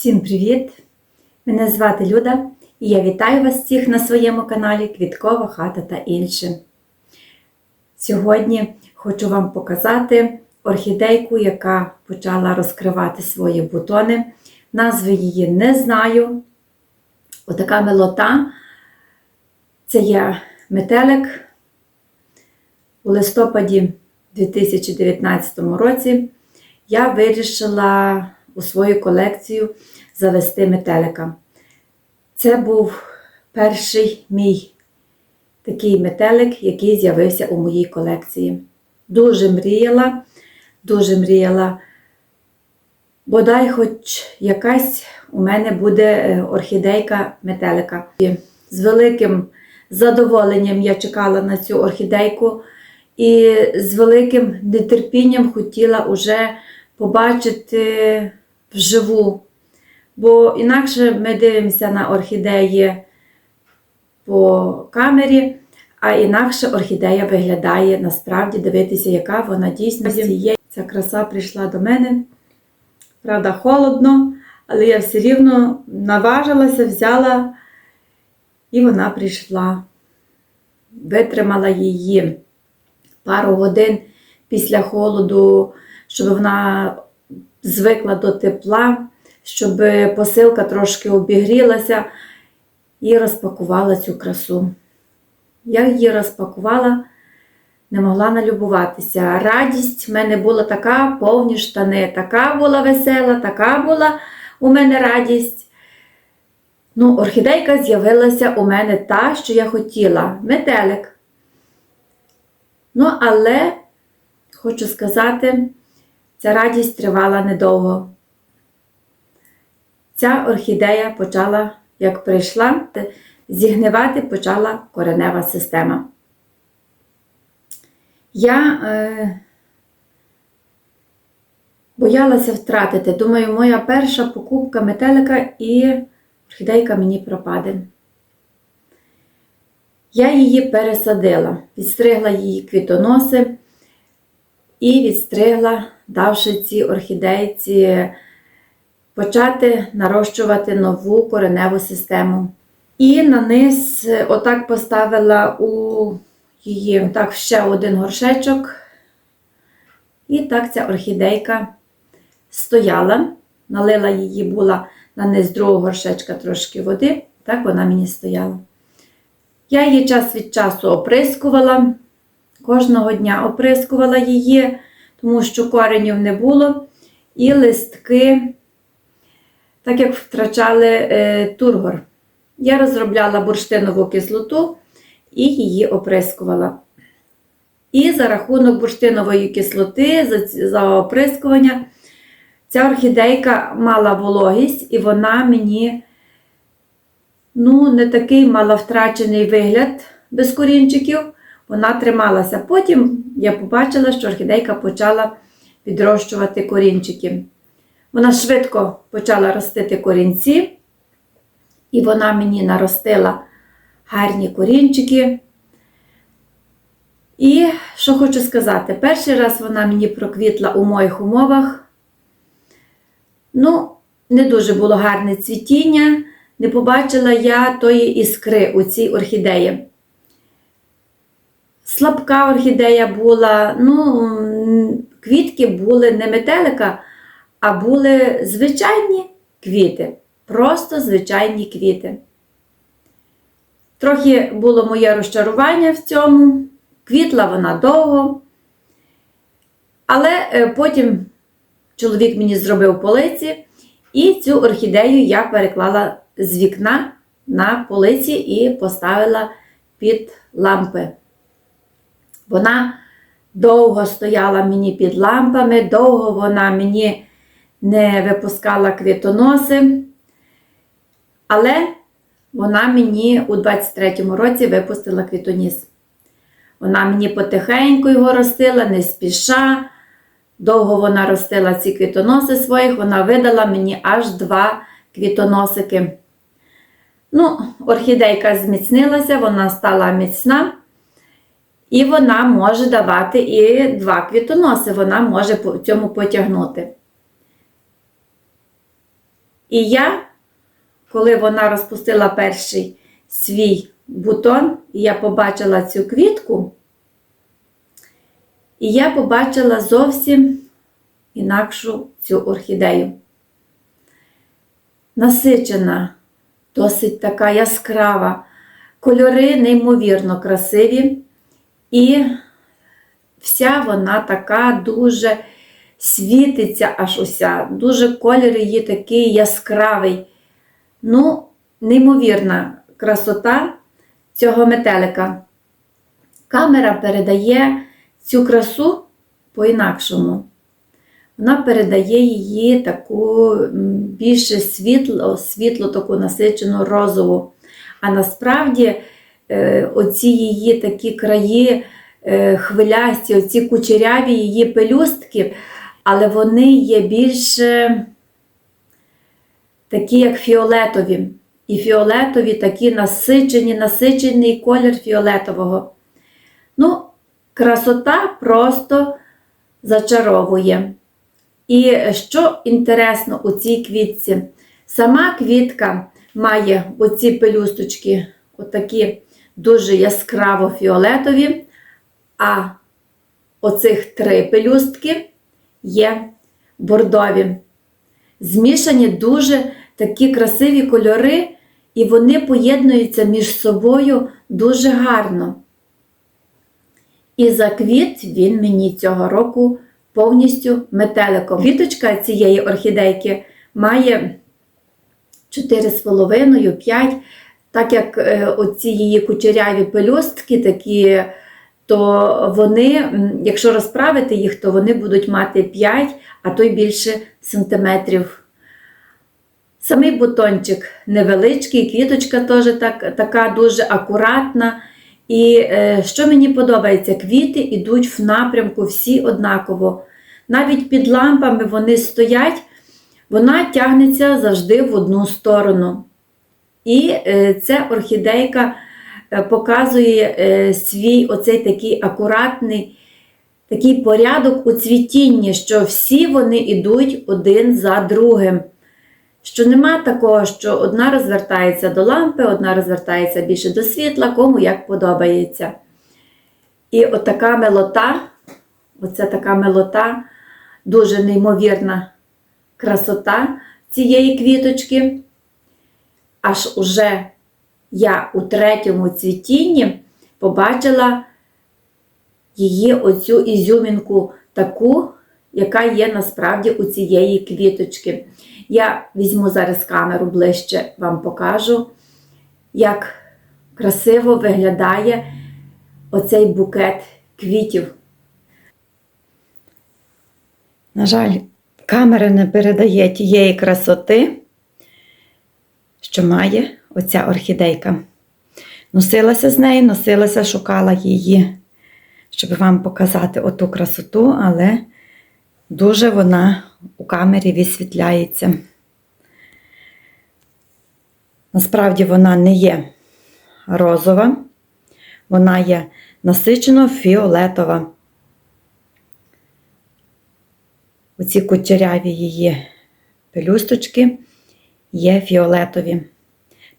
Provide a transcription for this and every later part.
Всім привіт! Мене звати Люда і я вітаю вас всіх на своєму каналі Квіткова хата та інше. Сьогодні хочу вам показати орхідейку, яка почала розкривати свої бутони. Назви її не знаю. Отака милота. Це є метелик. У листопаді 2019 році я вирішила у свою колекцію завести метелика. Це був перший мій такий метелик, який з'явився у моїй колекції. Дуже мріяла, дуже мріяла. Бодай хоч якась у мене буде е, орхідейка метелика. І з великим задоволенням я чекала на цю орхідейку і з великим нетерпінням хотіла уже побачити вживу. Бо інакше ми дивимося на орхідеї по камері, а інакше орхідея виглядає насправді дивитися, яка вона дійсно є. Ця краса прийшла до мене. Правда, холодно, але я все рівно наважилася, взяла, і вона прийшла. Витримала її пару годин після холоду, щоб вона звикла до тепла, щоб посилка трошки обігрілася і розпакувала цю красу. Я її розпакувала, не могла налюбуватися. Радість в мене була така, повні штани, така була весела, така була у мене радість. Ну, орхідейка з'явилася у мене та, що я хотіла метелик. Ну, але хочу сказати, ця радість тривала недовго. Ця орхідея почала, як прийшла, зігнивати почала коренева система. Я е, боялася втратити. Думаю, моя перша покупка метелика і орхідейка мені пропаде. Я її пересадила, відстригла її квітоноси і відстригла, давши цій орхідейці почати нарощувати нову кореневу систему. І на низ отак поставила у її так, ще один горшечок. І так ця орхідейка стояла, налила її була на низ другого горшечка трошки води, так вона мені стояла. Я її час від часу оприскувала, кожного дня оприскувала її, тому що коренів не було, і листки, так як втрачали е, тургор. Я розробляла бурштинову кислоту і її оприскувала. І за рахунок бурштинової кислоти, за, за оприскування, ця орхідейка мала вологість, і вона мені ну, не такий мала втрачений вигляд без корінчиків, вона трималася. Потім я побачила, що орхідейка почала підрощувати корінчики. Вона швидко почала ростити корінці, і вона мені наростила гарні корінчики. І що хочу сказати, перший раз вона мені проквітла у моїх умовах. Ну, не дуже було гарне цвітіння не побачила я тої іскри у цій орхідеї. Слабка орхідея була, ну, квітки були не метелика, а були звичайні квіти. Просто звичайні квіти. Трохи було моє розчарування в цьому, квітла вона довго. Але е, потім чоловік мені зробив полиці, і цю орхідею я переклала з вікна на полиці і поставила під лампи. Вона довго стояла мені під лампами, довго вона мені не випускала квітоноси, але вона мені у 23-му році випустила квітоніс. Вона мені потихеньку його ростила, не спіша. Довго вона ростила ці квітоноси своїх, вона видала мені аж два квітоносики. Ну, орхідейка зміцнилася, вона стала міцна. І вона може давати і два квітоноси, вона може по цьому потягнути. І я, коли вона розпустила перший свій бутон, я побачила цю квітку, і я побачила зовсім інакшу цю орхідею. Насичена, досить така яскрава, кольори неймовірно красиві, і вся вона така дуже світиться аж уся, дуже колір її такий яскравий. Ну, неймовірна красота цього метелика. Камера передає цю красу по-інакшому. Вона передає її таку більше світло, світло таку насичену розову. А насправді оці її такі краї е, хвилясті, оці кучеряві її пелюстки, але вони є більше такі, як фіолетові. І фіолетові такі насичені, насичений колір фіолетового. Ну, красота просто зачаровує. І що інтересно у цій квітці, сама квітка має оці пелюсточки, отакі дуже яскраво фіолетові, а оцих три пелюстки є бордові. Змішані дуже такі красиві кольори, і вони поєднуються між собою дуже гарно. І заквіт він мені цього року повністю метеликом. Квіточка цієї орхідейки має 4,5-5, так як е, оці її кучеряві пелюстки такі, то вони, якщо розправити їх, то вони будуть мати 5, а то й більше сантиметрів. Самий бутончик невеличкий, квіточка теж так, така дуже акуратна. І е, що мені подобається, квіти йдуть в напрямку всі однаково. Навіть під лампами вони стоять, вона тягнеться завжди в одну сторону. І е, ця орхідейка е, показує е, свій оцей такий акуратний такий порядок у цвітінні, що всі вони йдуть один за другим. Що нема такого, що одна розвертається до лампи, одна розвертається більше до світла, кому як подобається. І отака милота, оце така милота, дуже неймовірна красота цієї квіточки. Аж уже я у третьому цвітінні побачила її оцю ізюмінку таку, яка є насправді у цієї квіточки. Я візьму зараз камеру ближче, вам покажу, як красиво виглядає оцей букет квітів. На жаль, камера не передає тієї красоти, що має оця орхідейка. Носилася з нею, носилася, шукала її, щоб вам показати оту красоту, але дуже вона у камері висвітляється. Насправді вона не є розова, вона є насичено фіолетова. Оці кучеряві її пелюсточки є фіолетові.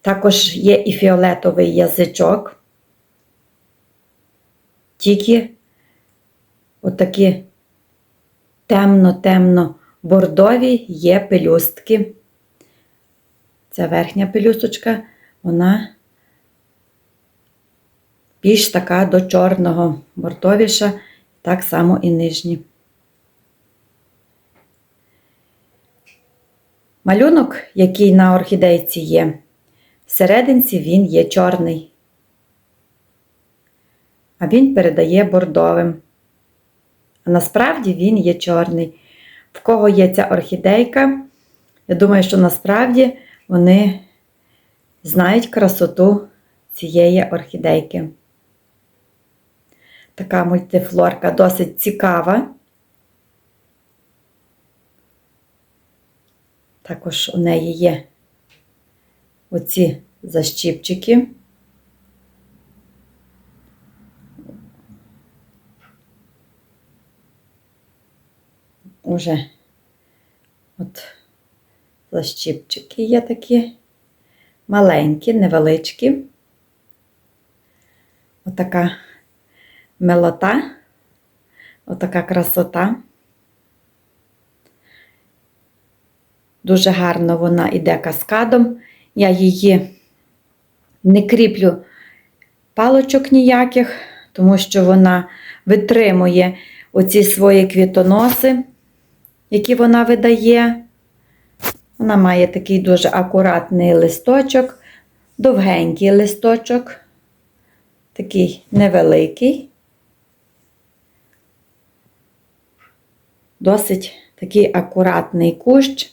Також є і фіолетовий язичок, тільки отакі темно-темно бордові є пелюстки. Ця верхня пелюсточка, вона більш така до чорного бордовіша, так само і нижні. Малюнок, який на орхідейці є, всерединці він є чорний, а він передає бордовим. А насправді він є чорний. В кого є ця орхідейка, я думаю, що насправді вони знають красоту цієї орхідейки. Така мультифлорка досить цікава. Також у неї є оці защіпчики. Уже от лащіпчики є такі маленькі, невеличкі. Отака милота, отака красота. Дуже гарно вона йде каскадом. Я її не кріплю палочок ніяких, тому що вона витримує оці свої квітоноси, які вона видає. Вона має такий дуже акуратний листочок, довгенький листочок, такий невеликий, досить такий акуратний кущ.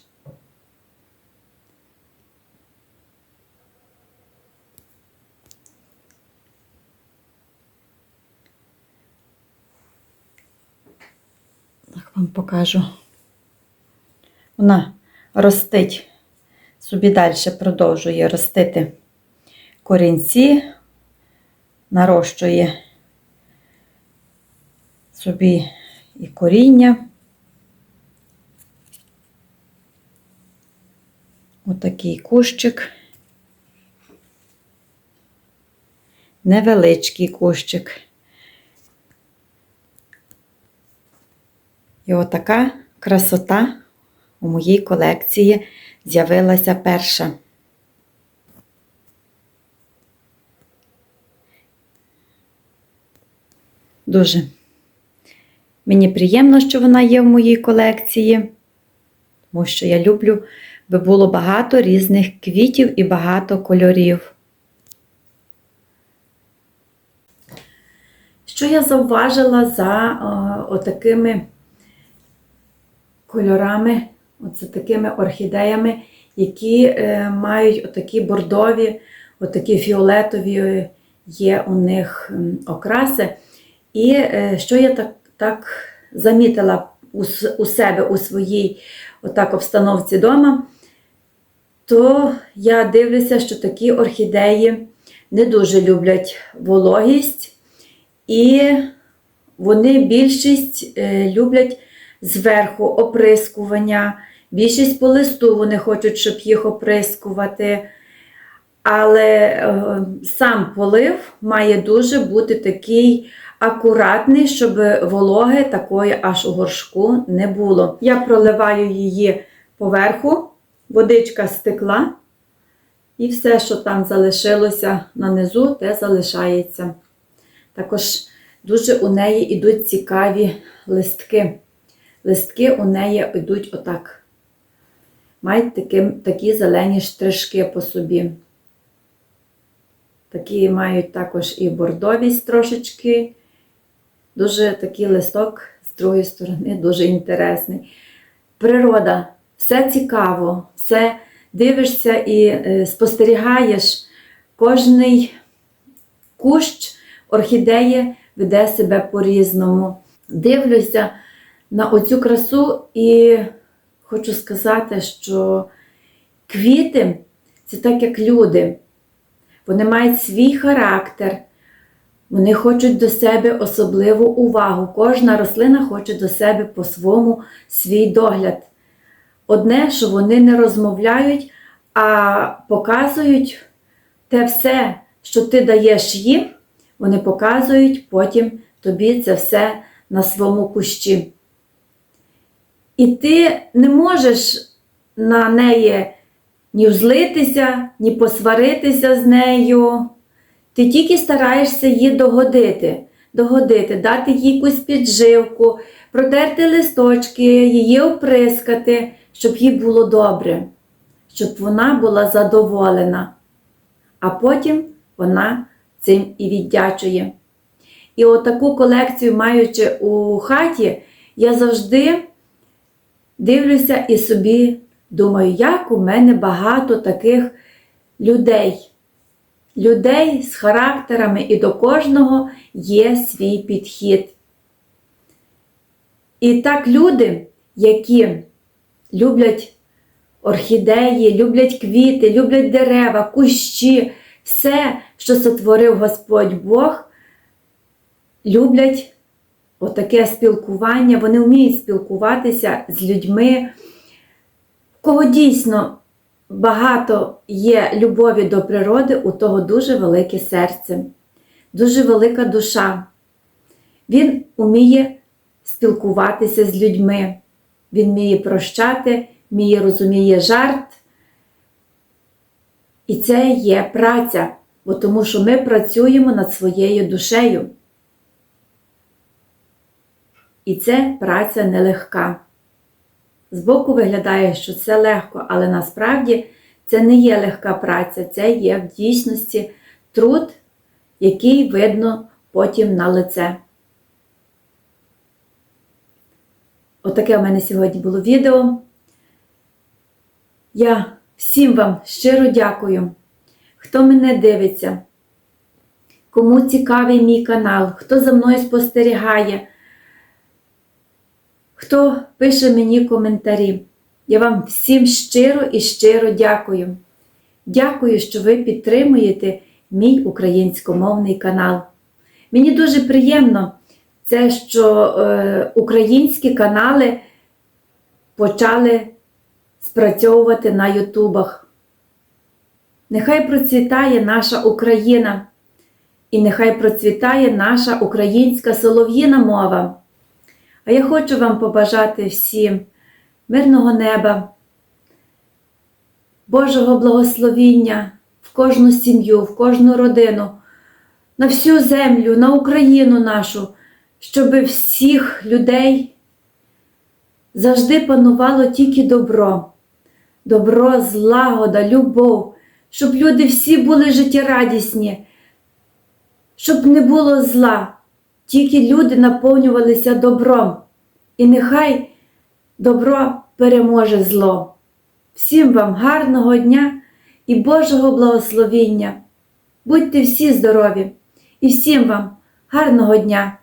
Так вам покажу. Вона ростить, собі далі продовжує ростити корінці, нарощує собі і коріння. Отакий кущик. Невеличкий кущик. І отака красота у моїй колекції з'явилася перша. Дуже мені приємно, що вона є в моїй колекції, тому що я люблю, би було багато різних квітів і багато кольорів. Що я зауважила за о, отакими кольорами, оце такими орхідеями, які е, мають отакі бордові, отакі фіолетові є у них окраси. І е, що я так, так замітила у, у себе у своїй отак, обстановці вдома, то я дивлюся, що такі орхідеї не дуже люблять вологість, і вони більшість е, люблять зверху оприскування. Більшість по листу вони хочуть, щоб їх оприскувати. Але е, сам полив має дуже бути такий акуратний, щоб вологи такої аж у горшку не було. Я проливаю її поверху, водичка стекла, і все, що там залишилося на низу, те залишається. Також дуже у неї йдуть цікаві листки. Листки у неї йдуть отак. Мають такі, такі зелені штришки по собі. Такі мають також і бордовість трошечки. Дуже такий листок з другої сторони, дуже інтересний. Природа, все цікаво, все дивишся і е, спостерігаєш. Кожний кущ орхідеї веде себе по-різному. Дивлюся на оцю красу і хочу сказати, що квіти це так як люди. Вони мають свій характер, вони хочуть до себе особливу увагу. Кожна рослина хоче до себе по-своєму свій догляд. Одне, що вони не розмовляють, а показують те все, що ти даєш їм, вони показують потім тобі це все на своєму кущі. І ти не можеш на неї ні взлитися, ні посваритися з нею. Ти тільки стараєшся її догодити, догодити, дати їй якусь підживку, протерти листочки, її оприскати, щоб їй було добре, щоб вона була задоволена. А потім вона цим і віддячує. І отаку колекцію, маючи у хаті, я завжди дивлюся і собі думаю, як у мене багато таких людей. Людей з характерами, і до кожного є свій підхід. І так люди, які люблять орхідеї, люблять квіти, люблять дерева, кущі, все, що сотворив Господь Бог, люблять отаке спілкування, вони вміють спілкуватися з людьми. Кого дійсно багато є любові до природи, у того дуже велике серце, дуже велика душа. Він уміє спілкуватися з людьми, він вміє прощати, вміє розуміє жарт. І це є праця, бо тому що ми працюємо над своєю душею. І це праця нелегка. Збоку виглядає, що це легко, але насправді це не є легка праця, це є в дійсності труд, який видно потім на лице. Отаке в мене сьогодні було відео. Я всім вам щиро дякую, хто мене дивиться, кому цікавий мій канал, хто за мною спостерігає, хто пише мені коментарі. Я вам всім щиро і щиро дякую. Дякую, що ви підтримуєте мій українськомовний канал. Мені дуже приємно, це, що е, українські канали почали спрацьовувати на Ютубах. Нехай процвітає наша Україна, і нехай процвітає наша українська солов'їна мова. А я хочу вам побажати всім мирного неба, Божого благословіння в кожну сім'ю, в кожну родину, на всю землю, на Україну нашу, щоб всіх людей завжди панувало тільки добро, добро, злагода, любов, щоб люди всі були життєрадісні, щоб не було зла, тільки люди наповнювалися добром. І нехай добро переможе зло. Всім вам гарного дня і Божого благословіння. Будьте всі здорові і всім вам гарного дня!